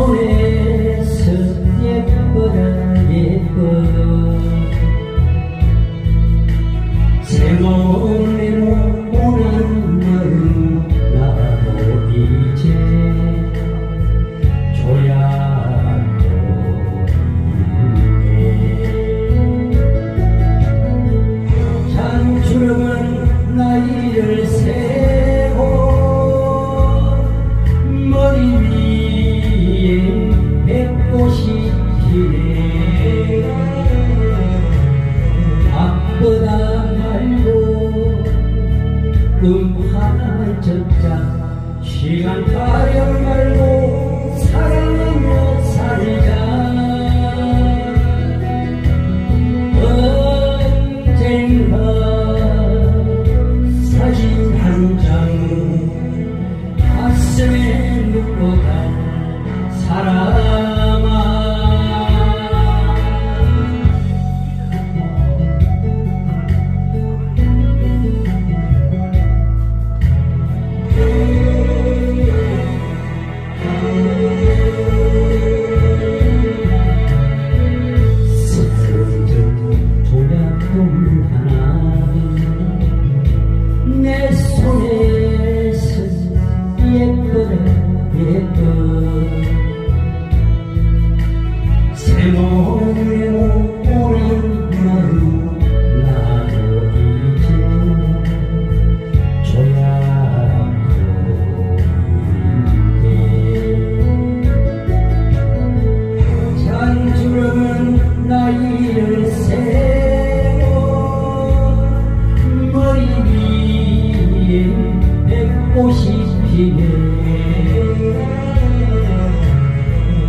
Oh yeah. 적자. 시간 타령 말고 꽃이 피네.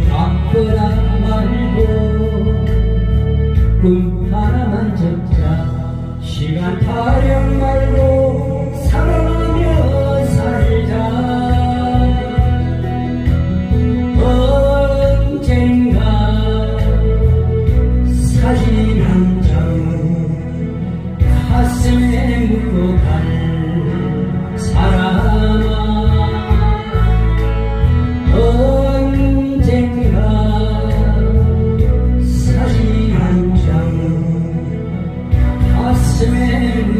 담벼락 말고 꿈 하나만 잡자 시간 타령 말고 Amen.